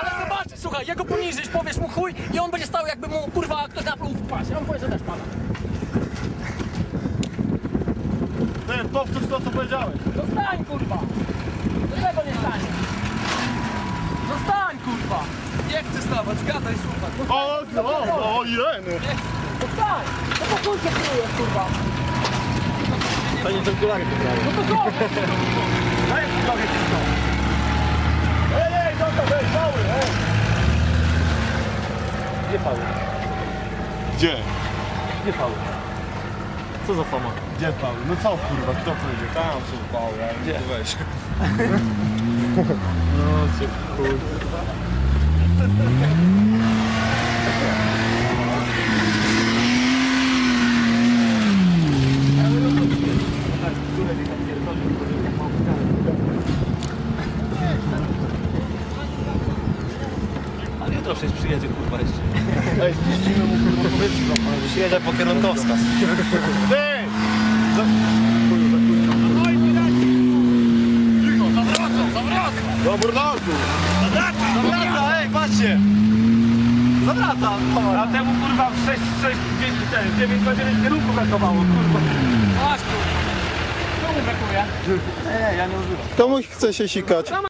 Ale zobacz, słuchaj, jego poniżysz, powiesz mu chuj i on będzie stał jakby mu kurwa ktoś napluł w pas. Ja mu powiem, że też pada. Ty, powtórz to, co powiedziałeś. Zostań kurwa! Dlaczego nie stanie? Zostań kurwa! Nie chcę stawać, gadaj, słuchaj. O, o, o, Ireny. Zostań! No to kurczę kierujesz kurwa! Panie ten kulary poprawił. No to go! Daj trochę cisto. Ej, ej, dobra, ej, mały, ej. Gdzie Paweł? Gdzie? Gdzie Paweł? Co za fama? Gdzie Paweł? No co kurwa, kto pójdzie? Tam są Paweł, ja Gdzie? weź. No cię kurde. Jutro przecież przyjedzie kurwa jeszcze. Ej, spuścimy mu kurwa powietrze zapalić. Przyjedzie po kierunkowskaz. Ty! Za kurwa. No i nie dajcie! Cicho, zawracam, zawracam! Do ej, patrzcie! Zawraca! A temu kurwa w 6, 6, 5, 9 godzin kierunku brakowało, kurwa. Masz kurwa! Czemu brakuje? Nie, ja nie używam. Komuś chce się sikać.